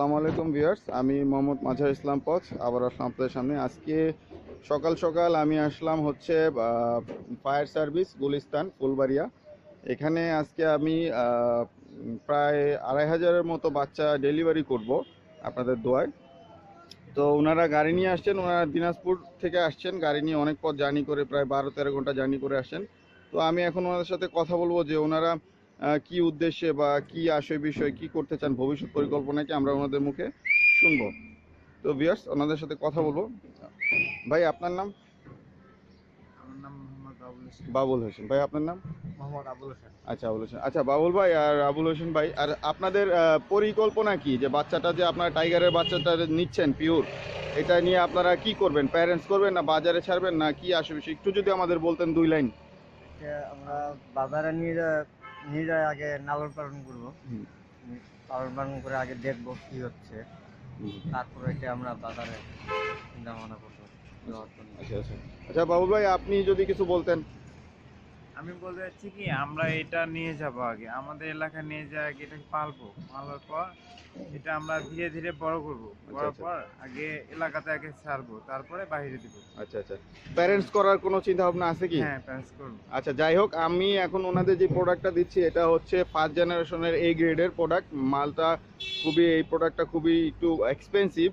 আলাইকুম ভিউয়ার্স, আমি মোহাম্মদ মাঝার ইসলাম পথ, আবার আসলাম আপনাদের সামনে। আজকে সকাল সকাল আমি আসলাম হচ্ছে ফায়ার সার্ভিস গুলিস্তান, ফুলবাড়িয়া। এখানে আজকে আমি প্রায় আড়াই হাজারের মতো বাচ্চা ডেলিভারি করব আপনাদের দোয়ায়। তো ওনারা গাড়ি নিয়ে আসছেন, ওনারা দিনাজপুর থেকে আসছেন, গাড়ি নিয়ে অনেক পথ জার্নি করে, প্রায় বারো তেরো ঘণ্টা জার্নি করে আসছেন। তো আমি এখন ওনাদের সাথে কথা বলব যে ওনারা কি উদ্দেশ্যে বা কি আশয় বিষয় কি করতে চান ভবিষ্যৎ পরিকল্পনা কি আমরা ওনাদের মুখে শুনব। তো ভিউয়ার্স ওনাদের সাথে কথা বলব। ভাই আপনার নাম? বাবুল হোসেন। ভাই আপনার নাম? আচ্ছা আবুল হোসেন। আচ্ছা বাবুল ভাই আর আবুল হোসেন ভাই আর আপনাদের পরিকল্পনা কি? যে বাচ্চাটা যে আপনারা টাইগারের বাচ্চাটা নিচ্ছেন পিওর এটা নিয়ে আপনারা কি করবেন? প্যারেন্টস করবেন না বাজারে ছাড়বেন না? কি আসে বিষয়? একটু যদি আমাদের বলতেন দুই লাইন। আমরা বাজারে নিয়ে যাই আগে লালন পালন করব। লালন পালন করে আগে দেখব কি হচ্ছে। তারপরে এটা আমরা বাজারে চিন্তা ভাবনা করব। আচ্ছা আচ্ছা। আচ্ছা বাবুল ভাই আপনি যদি কিছু বলতেন। আমি বলতে চাচ্ছি কি আমরা এটা নিয়ে যাব আগে। আমাদের এলাকা নিয়ে যাওয়া আগে এটাকে পালবো। পালার পর এটা আমরা ধীরে ধীরে বড় করব। বড় আচ্ছা। পর আগে এলাকাতে আগে ছাড়বো তারপরে বাইরে দিব। আচ্ছা আচ্ছা। প্যারেন্টস করার কোনো চিন্তা ভাবনা আছে কি? হ্যাঁ প্যান্স করব। আচ্ছা যাই হোক আমি এখন ওনাদের যে প্রোডাক্টটা দিচ্ছি এটা হচ্ছে ফার্স্ট জেনারেশনের এ গ্রেডের প্রোডাক্ট মালটা খুবই এই প্রোডাক্টটা খুবই একটু এক্সপেন্সিভ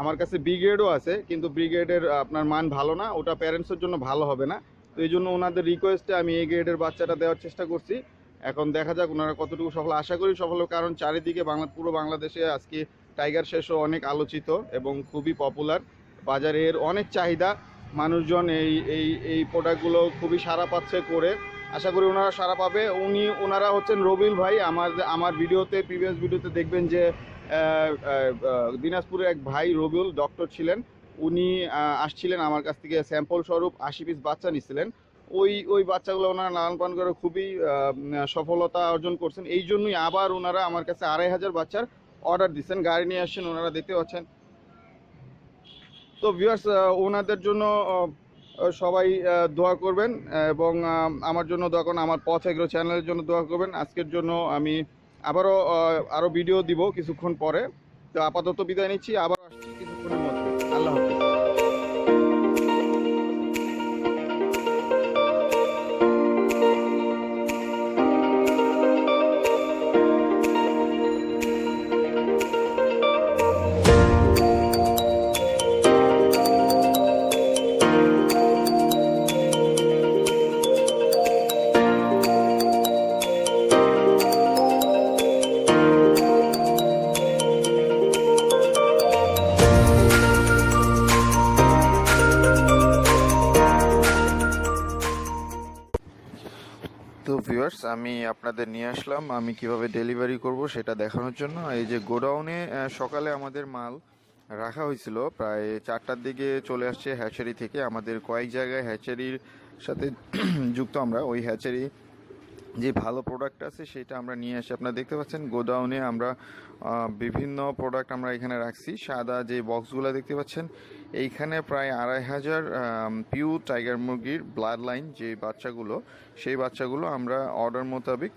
আমার কাছে ব্রিগেডও আছে কিন্তু ব্রিগেডের আপনার মান ভালো না। ওটা প্যারেন্টসের জন্য ভালো হবে না। তো এই জন্য ওনাদের রিকোয়েস্টে আমি এ গ্রেডের বাচ্চাটা দেওয়ার চেষ্টা করছি। এখন দেখা যাক ওনারা কতটুকু সফল। আশা করি সফল কারণ চারিদিকে বাংলা, পুরো বাংলাদেশে আজকে টাইগার শেষও অনেক আলোচিত এবং খুবই পপুলার বাজারে এর অনেক চাহিদা, মানুষজন এই এই এই প্রোডাক্টগুলো খুবই সারা পাচ্ছে করে। আশা করি ওনারা সারা পাবে। উনি, ওনারা হচ্ছেন রবিল ভাই। আমার আমার ভিডিওতে প্রিভিয়াস ভিডিওতে দেখবেন যে দিনাজপুরের এক ভাই রবিউল ডক্টর ছিলেন। উনি আসছিলেন আমার কাছ থেকে স্যাম্পল স্বরূপ আশি পিস বাচ্চা নিছিলেন ওই ওই বাচ্চাগুলো ওনারা লালন পালন করে খুবই সফলতা অর্জন করছেন। এই জন্যই আবার ওনারা আমার কাছে আড়াই হাজার বাচ্চার অর্ডার দিচ্ছেন। গাড়ি নিয়ে আসছেন, ওনারা দেখতে পাচ্ছেন। তো ভিউয়ার্স ওনাদের জন্য সবাই দোয়া করবেন এবং আমার জন্য দোয়া করুন, আমার পথ এগ্রো চ্যানেলের জন্য দোয়া করবেন। আজকের জন্য আমি আবারও আরও ভিডিও দিব কিছুক্ষণ পরে। তো আপাতত বিদায় নিচ্ছি। আবার আপনাদের নিয়ে আসলাম, আমি কীভাবে ডেলিভারি করব সেটা দেখানোর জন্য। এই যে গোডাউনে সকালে আমাদের মাল রাখা হয়েছিল, প্রায় চারটার দিকে চলে আসছে হ্যাচারি থেকে। আমাদের কয়েক জায়গায় হ্যাচারির সাথে যুক্ত আমরা। ওই হ্যাচারি যে ভালো প্রোডাক্ট আছে সেটা আমরা নিয়ে আসি। আপনারা দেখতে পাচ্ছেন গোডাউনে আমরা বিভিন্ন প্রোডাক্ট আমরা এখানে রাখছি। সাদা যে বক্সগুলো দেখতে পাচ্ছেন, এইখানে প্রায় আড়াই হাজার পিউ টাইগার মুরগির ব্লাড লাইন যে বাচ্চাগুলো, সেই বাচ্চাগুলো আমরা অর্ডার মোতাবেক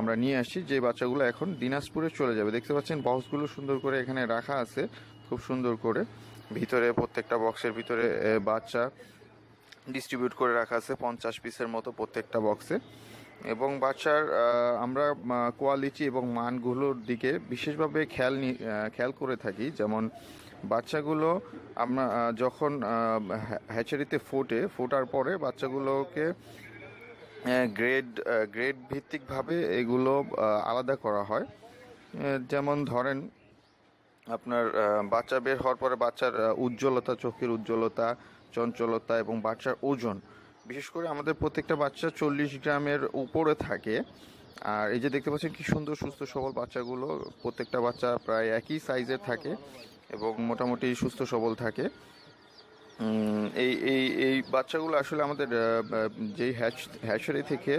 আমরা নিয়ে আসছি যে বাচ্চাগুলো এখন দিনাজপুরে চলে যাবে। দেখতে পাচ্ছেন বক্সগুলো সুন্দর করে এখানে রাখা আছে, খুব সুন্দর করে। ভিতরে প্রত্যেকটা বক্সের ভিতরে বাচ্চা ডিস্ট্রিবিউট করে রাখা আছে, পঞ্চাশ পিসের মতো প্রত্যেকটা বক্সে এবং বাচ্চার আমরা কোয়ালিটি এবং মানগুলোর দিকে বিশেষভাবে খেয়াল খেয়াল করে থাকি। যেমন বাচ্চাগুলো আমরা যখন হ্যাচারিতে ফোটে, ফোটার পরে বাচ্চাগুলোকে গ্রেড গ্রেড ভিত্তিকভাবে এগুলো আলাদা করা হয়। যেমন ধরেন, আপনার বাচ্চা বের হওয়ার পরে বাচ্চার উজ্জ্বলতা, চোখের উজ্জ্বলতা, চঞ্চলতা এবং বাচ্চার ওজন। বিশেষ করে আমাদের প্রত্যেকটা বাচ্চা চল্লিশ গ্রামের উপরে থাকে। আর এই যে দেখতে পাচ্ছেন কি সুন্দর, সুস্থ সবল বাচ্চাগুলো প্রত্যেকটা বাচ্চা প্রায় একই সাইজের থাকে এবং মোটামুটি সুস্থ সবল থাকে। এই এই এই বাচ্চাগুলো আসলে আমাদের যেই হ্যাচ হ্যাচারি থেকে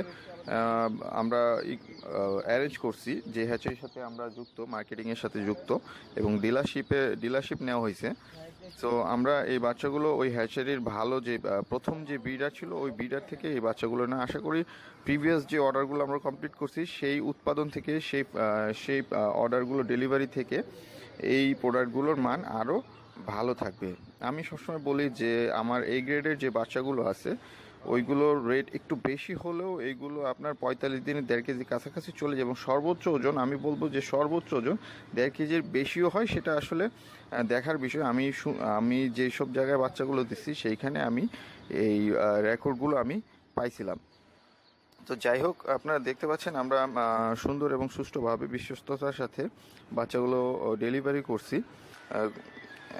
আমরা অ্যারেঞ্জ করছি যে হ্যাচারির সাথে আমরা যুক্ত মার্কেটিংয়ের সাথে যুক্ত এবং ডিলারশিপে ডিলারশিপ নেওয়া হয়েছে। তো আমরা এই বাচ্চাগুলো ওই হ্যাচারির ভালো যে প্রথম যে ব্রিডার ছিল, ওই ব্রিডার থেকে এই বাচ্চাগুলো না আশা করি প্রিভিয়াস যে অর্ডারগুলো আমরা কমপ্লিট করছি, সেই উৎপাদন থেকে, সেই সেই অর্ডারগুলো ডেলিভারি থেকে এই প্রোডাক্টগুলোর মান আরও ভালো থাকবে। আমি সবসময় বলি যে, আমার এই গ্রেডের যে বাচ্চাগুলো আছে ওইগুলোর রেট একটু বেশি হলেও এইগুলো আপনার পঁয়তাল্লিশ দিনে দেড় কেজি কাছাকাছি চলে যায় এবং সর্বোচ্চ ওজন, আমি বলব যে সর্বোচ্চ ওজন দেড় কেজির বেশিও হয় সেটা আসলে দেখার বিষয়। আমি আমি যেই সব জায়গায় বাচ্চাগুলো দিচ্ছি সেইখানে আমি এই রেকর্ডগুলো আমি পাইছিলাম। তো যাই হোক, আপনারা দেখতে পাচ্ছেন আমরা সুন্দর এবং সুষ্ঠুভাবে বিশ্বস্ততার সাথে বাচ্চাগুলো ডেলিভারি করছি।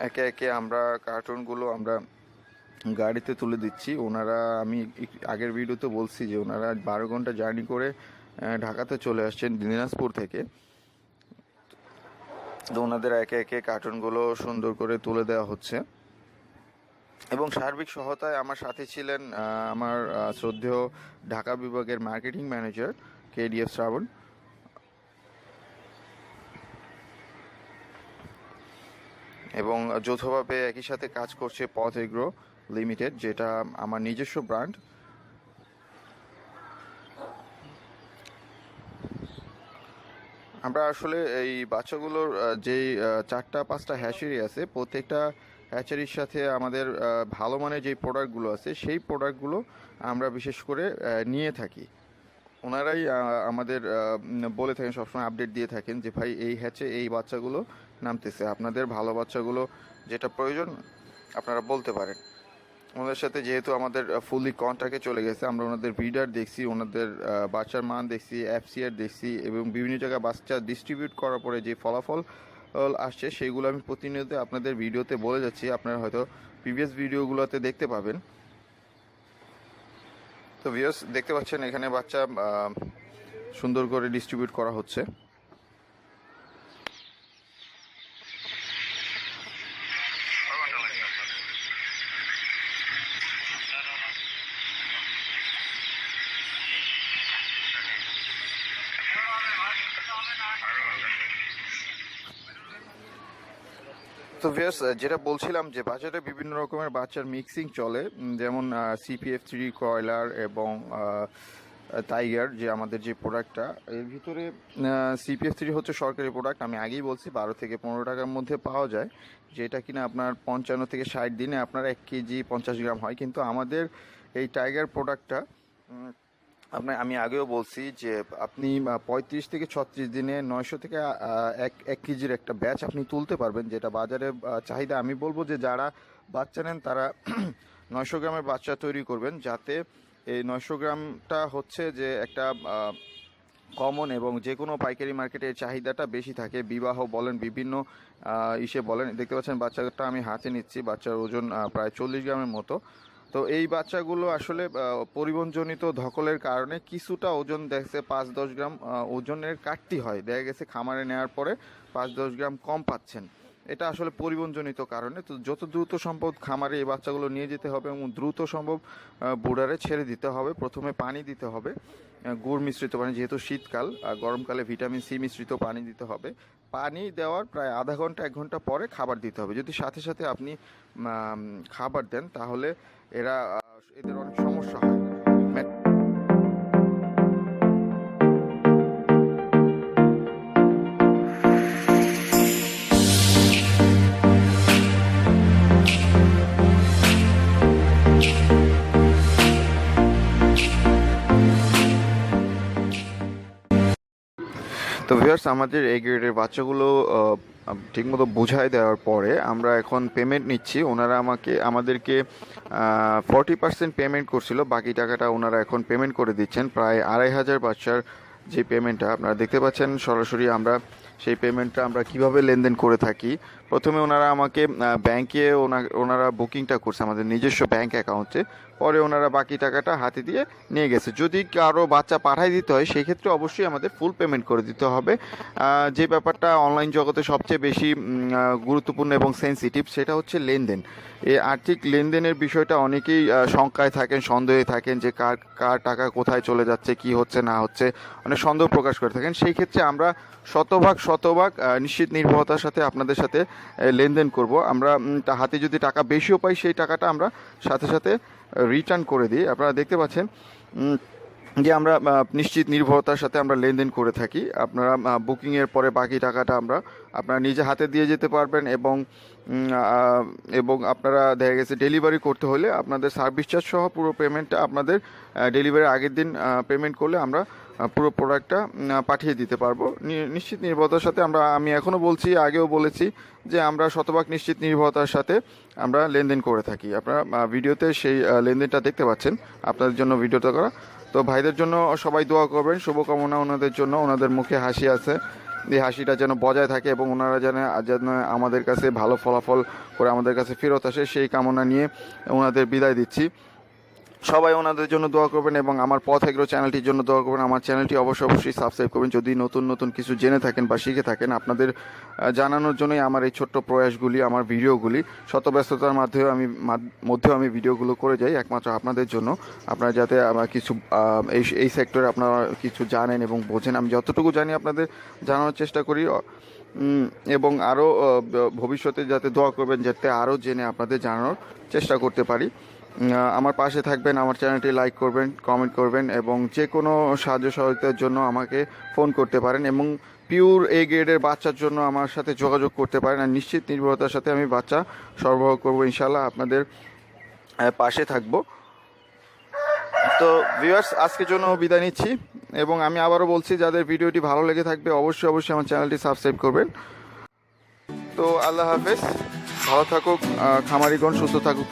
একে একে আমরা কার্টুনগুলো আমরা গাড়িতে তুলে দিচ্ছি। ওনারা, আমি আগের ভিডিওতে বলছি যে ওনারা বারো ঘণ্টা জার্নি করে ঢাকাতে চলে আসছেন দিনাজপুর থেকে। তো ওনাদের একে একে কার্টুনগুলো সুন্দর করে তুলে দেওয়া হচ্ছে। এবং সার্বিক সহায়তায় আমার সাথে ছিলেন আমার শ্রদ্ধেয় ঢাকা বিভাগের মার্কেটিং ম্যানেজার কেডিএফ শ্রাবণ। এবং যৌথভাবে একই সাথে কাজ করছে পথ এগ্রো লিমিটেড, যেটা আমার নিজস্ব ব্র্যান্ড। আমরা আসলে এই বাচ্চাগুলোর যেই চারটা, পাঁচটা হ্যাচারি আছে, প্রত্যেকটা হ্যাচারির সাথে আমাদের ভালো মানের যেই প্রোডাক্টগুলো আছে, সেই প্রোডাক্টগুলো আমরা বিশেষ করে নিয়ে থাকি। ওনারাই আমাদের বলে থাকেন, সবসময় আপডেট দিয়ে থাকেন যে, ভাই, এই হ্যাচে এই বাচ্চাগুলো নামতেছে। আপনাদের ভালো বাচ্চাগুলো যেটা প্রয়োজন, আপনারা বলতে পারেন। ওনাদের সাথে যেহেতু আমাদের ফুললি কন্ট্যাক্টে চলে গেছে, আমরা ওনাদের ব্রিডার দেখছি, ওনাদের বাচ্চার মান দেখছি এফসিআর দেখছি, এবং বিভিন্ন জায়গায় বাচ্চা ডিস্ট্রিবিউট করার পরে যে ফলাফল আসছে সেইগুলো আমি প্রতিনিয়ত আপনাদের ভিডিওতে বলে যাচ্ছি। আপনারা হয়তো প্রিভিয়াস ভিডিওগুলোতে দেখতে পাবেন। তো ভিউয়ার্স দেখতে পাচ্ছেন এখানে বাচ্চা সুন্দর করে ডিস্ট্রিবিউট করা হচ্ছে। তো ভিয়াস যেটা বলছিলাম যে বাজারে বিভিন্ন রকমের বাচ্চার মিক্সিং চলে যেমন সিপিএফ থ্রি কয়লার এবং টাইগার যে আমাদের যে প্রোডাক্টটা এর ভিতরে সিপিএফ থ্রি হচ্ছে সরকারি প্রোডাক্ট আমি আগেই বলছি, বারো থেকে পনেরো টাকার মধ্যে পাওয়া যায়। যেটা কিনা আপনার পঞ্চান্ন থেকে ষাট দিনে আপনার এক কেজি পঞ্চাশ গ্রাম হয়। কিন্তু আমাদের এই টাইগার প্রোডাক্টটা আপনার আমি আগেও বলছি যে আপনি পঁয়ত্রিশ থেকে ছত্রিশ দিনে নয়শো থেকে এক এক কেজির একটা ব্যাচ আপনি তুলতে পারবেন, যেটা বাজারে চাহিদা। আমি বলব যে যারা বাচ্চা নেন, তারা নয়শো গ্রামের বাচ্চা তৈরি করবেন, যাতে এই নয়শো গ্রামটা হচ্ছে যে একটা কমন এবং যে কোনো পাইকারি মার্কেটের চাহিদাটা বেশি থাকে। বিবাহ বলেন, বিভিন্ন ইসে বলেন, দেখতে পাচ্ছেন বাচ্চাটা আমি হাতে নিচ্ছি, বাচ্চার ওজন প্রায় চল্লিশ গ্রামের মতো। তো এই বাচ্চাগুলো আসলে পরিবহনজনিত ধকলের কারণে কিছুটা ওজন দেখছে পাঁচ দশ গ্রাম ওজনের কাটতি হয়। দেখা গেছে খামারে নেওয়ার পরে পাঁচ দশ গ্রাম কম পাচ্ছেন। এটা আসলে পরিবহনজনিত কারণে। তো যত দ্রুত সম্ভব খামারে এই বাচ্চাগুলো নিয়ে যেতে হবে এবং দ্রুত সম্ভব বুডারে ছেড়ে দিতে হবে। প্রথমে পানি দিতে হবে। গুড় মিশ্রিত পানি যেহেতু শীতকাল, আর গরমকালে ভিটামিন সি মিশ্রিত পানি দিতে হবে। পানি দেওয়ার প্রায় আধা ঘণ্টা, এক ঘণ্টা পরে খাবার দিতে হবে। যদি সাথে সাথে আপনি খাবার দেন, তাহলে এরা এদের অনেক সমস্যা হয়। ভিউয়ার্স আমাদের এই গ্রেডের বাচ্চাগুলো ঠিকমতো বুঝাই দেওয়ার পরে আমরা এখন পেমেন্ট নিচ্ছি। ওনারা আমাকে, আমাদেরকে ফর্টি পার্সেন্ট পেমেন্ট করছিল। বাকি টাকাটা ওনারা এখন পেমেন্ট করে দিচ্ছেন। প্রায় আড়াই হাজার বাচ্চার যে পেমেন্টটা আপনারা দেখতে পাচ্ছেন সরাসরি আমরা সেই পেমেন্টটা আমরা কীভাবে লেনদেন করে থাকি। প্রথমে ওনারা আমাকে ব্যাংকে ওনারা বুকিংটা করছে আমাদের নিজস্ব ব্যাংক অ্যাকাউন্টে। পরে ওনারা বাকি টাকাটা হাতে দিয়ে নিয়ে গেছে। যদি কারও বাচ্চা পাঠাই দিতে হয় সেই ক্ষেত্রে অবশ্যই আমাদের ফুল পেমেন্ট করে দিতে হবে। যে ব্যাপারটা অনলাইন জগতে সবচেয়ে বেশি গুরুত্বপূর্ণ এবং সেন্সিটিভ সেটা হচ্ছে লেনদেন। এই আর্থিক লেনদেনের বিষয়টা অনেকেই শঙ্কায় থাকেন, সন্দেহে থাকেন যে কার কার টাকা কোথায় চলে যাচ্ছে, কি হচ্ছে, না হচ্ছে। অনেক সন্দেহ প্রকাশ করে থাকেন। সেই ক্ষেত্রে আমরা শতভাগ শতভাগ নিশ্চিত নির্ভরতার সাথে আপনাদের সাথে লেনদেন করব। আমরা হাতে যদি টাকা বেশিও পাই, সেই টাকাটা আমরা সাথে সাথে রিটার্ন করে দিই। আপনারা দেখতে পাচ্ছেন যে আমরা নিশ্চিত নির্ভরতার সাথে আমরা লেনদেন করে থাকি। আপনারা বুকিংয়ের পরে বাকি টাকাটা আমরা আপনারা নিজে হাতে দিয়ে যেতে পারবেন এবং এবং আপনারা দেখা গেছে ডেলিভারি করতে হলে আপনাদের সার্ভিস চার্জ সহ পুরো পেমেন্টটা আপনাদের ডেলিভারির আগের দিন পেমেন্ট করলে আমরা পুরো প্রোডাক্টটা পাঠিয়ে দিতে পারব। নিশ্চিত নির্ভরতার সাথে আমরা, আমি এখনও বলছি, আগেও বলেছি যে আমরা শতভাগ নিশ্চিত নির্ভরতার সাথে আমরা লেনদেন করে থাকি। আপনারা ভিডিওতে সেই লেনদেনটা দেখতে পাচ্ছেন, আপনাদের জন্য ভিডিওটা করা। তো ভাইদের জন্য সবাই দোয়া করবেন, শুভকামনা ওনাদের জন্য, ওনাদের মুখে হাসি আছে। এই হাসিটা যেন বজায় থাকে এবং ওনারা যেন যেন আমাদের কাছে ভালো ফলাফল করে আমাদের কাছে ফেরত আসে, সেই কামনা নিয়ে ওনাদের বিদায় দিচ্ছি। সবাই ওনাদের জন্য দোয়া করবেন এবং আমার পথ এগ্রো চ্যানেলটির জন্য দোয়া করবেন। আমার চ্যানেলটি অবশ্যই অবশ্যই সাবস্ক্রাইব করবেন। যদি নতুন নতুন কিছু জেনে থাকেন বা শিখে থাকেন, আপনাদের জানানোর জন্যই আমার এই ছোট্ট প্রয়াসগুলি, আমার ভিডিওগুলি শত ব্যস্ততার মাধ্যমে আমি, মাধ- মধ্যেও আমি ভিডিওগুলো করে যাই, একমাত্র আপনাদের জন্য। আপনারা যাতে আমার কিছু এই এই সেক্টরে আপনারা কিছু জানেন এবং বোঝেন। আমি যতটুকু জানি আপনাদের জানানোর চেষ্টা করি। এবং আরও ভবিষ্যতে যাতে দোয়া করবেন, যাতে আরও জেনে আপনাদের জানানোর চেষ্টা করতে পারি। আমার পাশে থাকবেন, আমার চ্যানেলটি লাইক করবেন কমেন্ট করবেন এবং যে কোনো সাহায্য সহযোগিতার জন্য আমাকে ফোন করতে পারেন এবং পিওর এ গ্রেডের বাচ্চার জন্য আমার সাথে যোগাযোগ করতে পারেন আর নিশ্চিত নির্ভরতার সাথে আমি বাচ্চা সরবরাহ করব ইনশাল্লাহ আপনাদের পাশে থাকব। তো ভিউয়ার্স আজকের জন্য বিদায় নিচ্ছি এবং আমি আবারও বলছি, যাদের ভিডিওটি ভালো লেগে থাকবে, অবশ্যই অবশ্যই আমার চ্যানেলটি সাবস্ক্রাইব করবেন। তো আল্লাহ হাফেজ, ভালো থাকুক খামারিগণ সুস্থ থাকুক